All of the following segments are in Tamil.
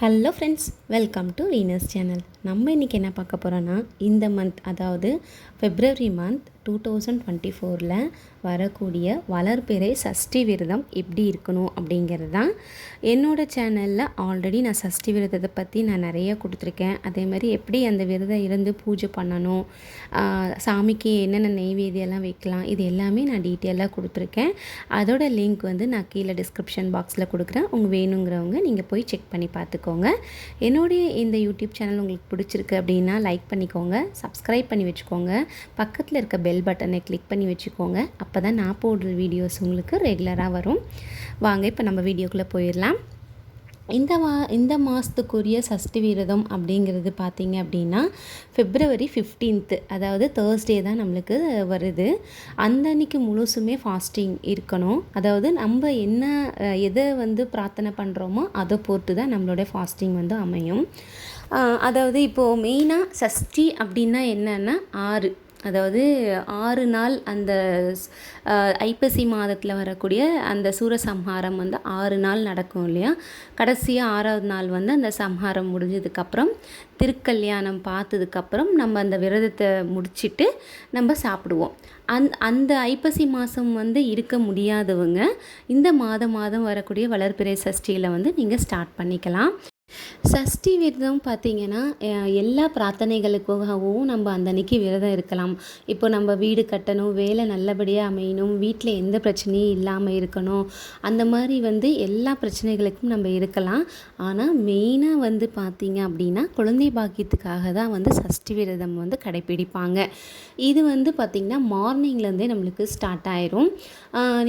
Hello friends welcome to Venus channel நம்ம இன்றைக்கி என்ன பார்க்க போகிறோன்னா இந்த மந்த் அதாவது February month two thousand twenty ஃபோரில் வரக்கூடிய வளர்பிறை சஷ்டி விரதம் எப்படி இருக்கணும் அப்படிங்கிறது தான் என்னோடய சேனலில் ஆல்ரெடி நான் சஷ்டி விரதத்தை பற்றி நான் நிறைய கொடுத்துருக்கேன். அதே மாதிரி எப்படி அந்த விரதம் இருந்து பூஜை பண்ணணும் சாமிக்கு என்னென்ன நெய்வேதியெல்லாம் வைக்கலாம் இது எல்லாமே நான் டீட்டெயிலாக கொடுத்துருக்கேன். அதோட லிங்க் வந்து நான் கீழே டிஸ்கிரிப்ஷன் பாக்ஸில் கொடுக்குறேன். உங்கள் வேணுங்கிறவங்க நீங்கள் போய் செக் பண்ணி பார்த்துக்கோங்க என்னுடைய இந்த யூடியூப் சேனல் உங்களுக்கு பிடிச்சிருக்கு அப்படின்னா லைக் பண்ணிக்கோங்க. சப்ஸ்கிரைப் பண்ணி வச்சுக்கோங்க. பக்கத்தில் இருக்க பெல் பட்டனை கிளிக் பண்ணி வச்சுக்கோங்க. அப்போ தான் நான் போடுற வீடியோஸ் உங்களுக்கு ரெகுலராக வரும். வாங்க இப்போ நம்ம வீடியோக்குள்ளே போயிடலாம். இந்த மா இந்த மாதத்துக்குரிய சஷ்டி விரதம் அப்படிங்கிறது பார்த்திங்க அப்படின்னா ஃபிப்ரவரி ஃபிஃப்டீன்த்து அதாவது தேர்ஸ்டே தான் நம்மளுக்கு வருது. அந்த அன்னைக்கு முழுசுமே ஃபாஸ்டிங் இருக்கணும். அதாவது நம்ம என்ன எதை வந்து பிரார்த்தனை பண்ணுறோமோ அதை பொறுத்து தான் நம்மளோட ஃபாஸ்டிங் வந்து அமையும். அதாவது இப்போது மெயினாக சஷ்டி அப்படின்னா என்னென்னா ஆறு. அதாவது ஆறு நாள் அந்த ஐப்பசி மாதத்தில் வரக்கூடிய அந்த சூரசம்ஹாரம் வந்து ஆறு நாள் நடக்கும் இல்லையா? கடைசியாக ஆறாவது நாள் வந்து அந்த சம்ஹாரம் முடிஞ்சதுக்கப்புறம் திருக்கல்யாணம் பார்த்ததுக்கப்புறம் நம்ம அந்த விரதத்தை முடிச்சிட்டு நம்ம சாப்பிடுவோம். அந் அந்த ஐப்பசி மாதம் வந்து இருக்க முடியாதவங்க இந்த மாதம் மாதம் வரக்கூடிய வளர்பிறை சஷ்டியில் வந்து நீங்கள் ஸ்டார்ட் பண்ணிக்கலாம். சஷ்டி விரதம் பார்த்திங்கன்னா எல்லா பிரார்த்தனைகளுக்காகவும் நம்ம அந்த அன்னைக்கு விரதம் இருக்கலாம். இப்போ நம்ம வீடு கட்டணும் வேலை நல்லபடியாக அமையணும் வீட்டில் எந்த பிரச்சனையும் இல்லாமல் இருக்கணும் அந்த மாதிரி வந்து எல்லா பிரச்சனைகளுக்கும் நம்ம இருக்கலாம். ஆனால் மெயினாக வந்து பார்த்திங்க அப்படின்னா குழந்தை பாக்கியத்துக்காக தான் வந்து சஷ்டி விரதம் வந்து கடைப்பிடிப்பாங்க. இது வந்து பார்த்திங்கன்னா மார்னிங்லேருந்தே நம்மளுக்கு ஸ்டார்ட் ஆயிரும்.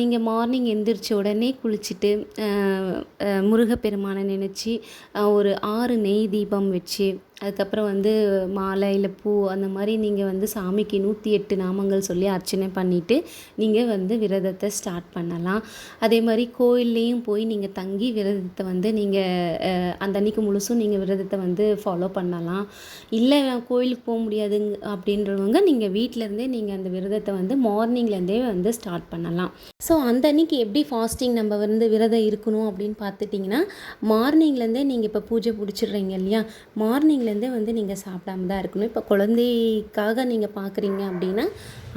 நீங்கள் மார்னிங் எந்திரிச்ச உடனே குளிச்சுட்டு முருகப்பெருமானை நினச்சி ஒரு ஆறு நெய் தீபம் வச்சு அதுக்கப்புறம் வந்து மாலை இல்லை பூ அந்த மாதிரி நீங்கள் வந்து சாமிக்கு நூற்றி எட்டு நாமங்கள் சொல்லி அர்ச்சனை பண்ணிவிட்டு நீங்கள் வந்து விரதத்தை ஸ்டார்ட் பண்ணலாம். அதே மாதிரி கோயில்லையும் போய் நீங்கள் தங்கி விரதத்தை வந்து நீங்கள் அந்த அன்னைக்கு முழுசும் நீங்கள் விரதத்தை வந்து ஃபாலோ பண்ணலாம். இல்லை கோயிலுக்கு போக முடியாதுங்க அப்படின்றவங்க நீங்கள் வீட்டிலேருந்தே நீங்கள் அந்த விரதத்தை வந்து மார்னிங்லேருந்தே வந்து ஸ்டார்ட் பண்ணலாம். ஸோ அந்த அன்னைக்கு எப்படி ஃபாஸ்டிங் நம்ம வந்து விரதம் இருக்கணும் அப்படின்னு பார்த்துட்டிங்கன்னா மார்னிங்லேருந்தே நீங்கள் இப்போ பூஜை பிடிச்சிடுறீங்க இல்லையா? மார்னிங்லேருந்தே வந்து நீங்கள் சாப்பிடாம தான் இருக்கணும். இப்போ குழந்தைக்காக நீங்கள் பார்க்குறீங்க அப்படின்னா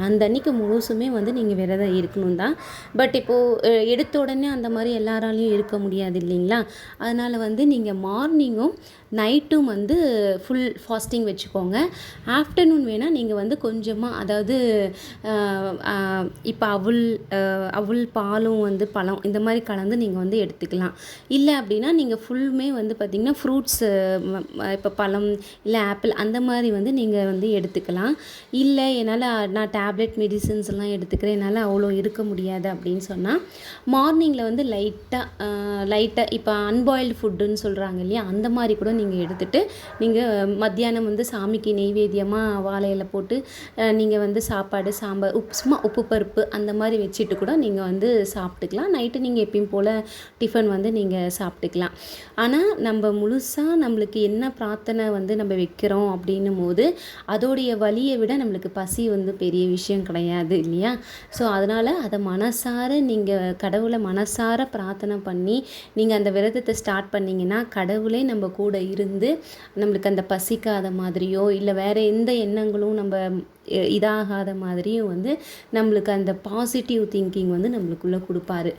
அந்த அன்னைக்கு முழுசுமே வந்து நீங்கள் விரதம் இருக்கணும் தான். பட் இப்போது எடுத்த உடனே அந்த மாதிரி எல்லாராலையும் இருக்க முடியாது இல்லைங்களா? அதனால் வந்து நீங்கள் மார்னிங்கும் நைட்டும் வந்து ஃபுல் ஃபாஸ்டிங் வச்சுக்கோங்க. ஆஃப்டர்நூன் வேணால் நீங்கள் வந்து கொஞ்சமாக அதாவது இப்போ அவுள் அவுல் அவுள் பாலும் வந்து பழம் இந்த மாதிரி கலந்து நீங்கள் வந்து எடுத்துக்கலாம். இல்லை அப்படின்னா நீங்கள் ஃபுல்லுமே வந்து பார்த்திங்கன்னா ஃப்ரூட்ஸு இப்போ பழம் இல்லை ஆப்பிள் அந்த மாதிரி வந்து நீங்கள் வந்து எடுத்துக்கலாம். இல்லை என்னால் நான் டேப்லெட் மெடிசின்ஸ் எல்லாம் எடுத்துக்கிறேன் என்னால் அவ்வளோ இருக்க முடியாது அப்படின்னு சொன்னால் மார்னிங்கில் வந்து லைட்டாக லைட்டாக இப்போ அன்பாயில்டு ஃபுட்டுன்னு சொல்கிறாங்க இல்லையா அந்த மாதிரி கூட நீங்கள் எடுத்துகிட்டு நீங்கள் மத்தியானம் வந்து சாமிக்கு நெய்வேத்தியமாக வாழையில போட்டு நீங்கள் வந்து சாப்பாடு சாம்பார் உப்பு சும்மா உப்பு பருப்பு அந்த மாதிரி வச்சுட்டு கூட நீங்கள் வந்து சாப்பிட்டுக்கலாம். நைட்டு நீங்கள் எப்பயும் போல் டிஃபன் வந்து நீங்கள் சாப்பிட்டுக்கலாம். ஆனால் நம்ம முழுசாக நம்மளுக்கு என்ன பிரார்த்தனை வந்து நம்ம வைக்கிறோம் அப்படின்னும் போது அதோடைய வழியை விட நம்மளுக்கு பசி வந்து பெரிய விஷயம் கிடையாது இல்லையா? ஸோ அதனால் அதை மனசார நீங்கள் கடவுளை மனசார பிரார்த்தனை பண்ணி நீங்கள் அந்த விரதத்தை ஸ்டார்ட் பண்ணிங்கன்னா கடவுளே நம்ம கூட இருந்து நம்மளுக்கு அந்த பசிக்காத மாதிரியோ இல்லை வேறு எந்த எண்ணங்களும் நம்ம இதாகாத மாதிரியும் வந்து நம்மளுக்கு அந்த பாசிட்டிவ் திங்கிங் வந்து நம்மளுக்குள்ளே கொடுப்பாரு.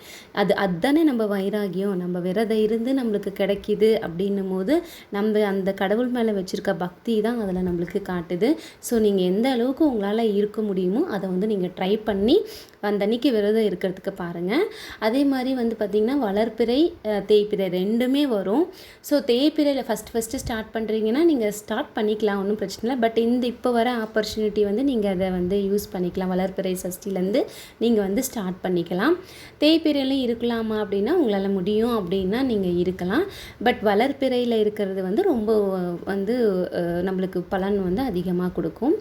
அது அதுதானே நம்ம வைராகியம். நம்ம விரதம் இருந்து நம்மளுக்கு கிடைக்கிது அப்படின்னும் போது நம்ம அந்த கடவுள் மேலே வச்சுருக்க பக்தி தான் அதில் நம்மளுக்கு காட்டுது. ஸோ நீங்கள் எந்த அளவுக்கு உங்களால் இருக்க முடியுமோ அதை வந்து நீங்கள் ட்ரை பண்ணி அந்த அன்னைக்கு விரதம் இருக்கிறதுக்கு பாருங்கள் அதே மாதிரி வந்து பார்த்திங்கன்னா வளர்ப்பிறை தேய்ப்பிறை ரெண்டுமே வரும். ஸோ தேய்ப்பிறையில் ஃபஸ்ட் ஃபஸ்ட் ஃபஸ்ட்டு ஸ்டார்ட் பண்ணுறீங்கன்னா நீங்கள் ஸ்டார்ட் பண்ணிக்கலாம் ஒன்றும் பிரச்சனை இல்லை. பட் இந்த இப்போ வர ஆப்பர்ச்சுனிட்டி வந்து நீங்கள் அதை வந்து யூஸ் பண்ணிக்கலாம். வளர்ப்பிறை சஷ்டிலேருந்து நீங்கள் வந்து ஸ்டார்ட் பண்ணிக்கலாம். தேய்பிறையிலையும் இருக்கலாமா அப்படின்னா உங்களால் முடியும் அப்படின்னா நீங்கள் இருக்கலாம். பட் வளர்ப்பிறையில் இருக்கிறது வந்து ரொம்ப வந்து நம்மளுக்கு பலன் வந்து அதிகமாக கொடுக்கும்.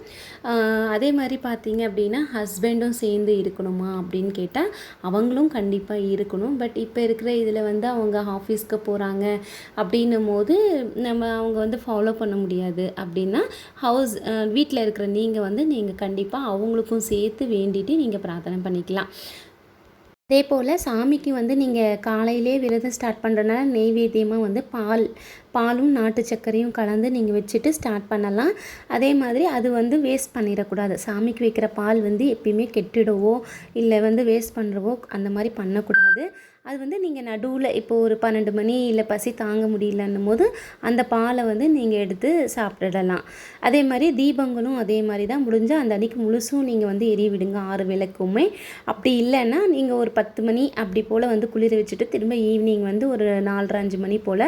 அதே மாதிரி பார்த்தீங்க அப்படின்னா ஹஸ்பண்டும் சேர்ந்து இருக்கணுமா அப்படின்னு கேட்டால் அவங்களும் கண்டிப்பாக இருக்கணும். பட் இப்போ இருக்கிற இதில் வந்து அவங்க ஆஃபீஸ்க்கு போகிறாங்க அப்படின்னும் போது நம்ம அவங்க வந்து ஃபாலோ பண்ண முடியாது. அப்படின்னா ஹவுஸ் வீட்டில் இருக்கிற நீங்கள் வந்து நீங்கள் கண்டிப்பாக அவங்களுக்கும் சேர்த்து வேண்டிட்டு நீங்கள் பிரார்த்தனை பண்ணிக்கலாம். அதே போல் சாமிக்கு வந்து நீங்கள் காலையிலே விரதம் ஸ்டார்ட் பண்ணுறதுனால நெய்வேத்தியமாக வந்து பால் பாலும் நாட்டு சர்க்கரையும் கலந்து நீங்கள் வச்சுட்டு ஸ்டார்ட் பண்ணலாம். அதே மாதிரி அது வந்து வேஸ்ட் பண்ணிடக்கூடாது. சாமிக்கு வைக்கிற பால் வந்து எப்பயுமே கெட்டிடவோ இல்லை வந்து வேஸ்ட் பண்ணுறவோ அந்த மாதிரி பண்ணக்கூடாது. அது வந்து நீங்கள் நடுவில் இப்போ ஒரு பன்னெண்டு மணி இல்லை பசி தாங்க முடியலன்னும் போது அந்த பாலை வந்து நீங்கள் எடுத்து சாப்பிட்டுடலாம் அதே மாதிரி தீபங்களும் அதே மாதிரி தான் முடிஞ்சால் அந்த அன்றைக்கி முழுசும் நீங்கள் வந்து எரிய விடுங்க ஆறு விளக்குமே. அப்படி இல்லைன்னா நீங்கள் ஒரு பத்து மணி அப்படி போல் வந்து குளிர வச்சுட்டு திரும்ப ஈவினிங் வந்து ஒரு நாலரை அஞ்சு மணி போல்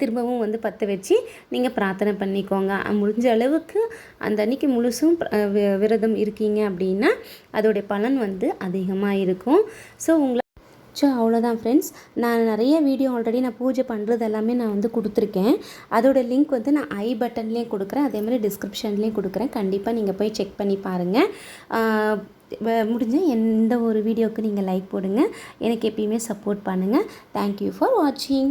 திரும்பவும் வந்து பற்ற வச்சு நீங்கள் பிரார்த்தனை பண்ணிக்கோங்க. முடிஞ்ச அளவுக்கு அந்த அன்றைக்கி முழுசும் விரதம் இருக்கீங்க அப்படின்னா அதோடைய பலன் வந்து அதிகமாக இருக்கும். ஸோ உங்களை ஸோ அவ்வளோதான் ஃப்ரெண்ட்ஸ் நான் நிறைய வீடியோ ஆல்ரெடி நான் பூஜை பண்ணுறது எல்லாமே நான் வந்து கொடுத்துருக்கேன். அதோட லிங்க் வந்து நான் ஐ பட்டன்லேயும் கொடுக்குறேன். அதே மாதிரி டிஸ்கிரிப்ஷன்லேயும் கொடுக்குறேன். கண்டிப்பாக நீங்கள் போய் செக் பண்ணி பாருங்கள் முடிஞ்ச எந்த ஒரு வீடியோவுக்கு நீங்கள் லைக் போடுங்க. எனக்கு எப்பயுமே சப்போர்ட் பண்ணுங்கள் தேங்க்யூ ஃபார் வாட்சிங்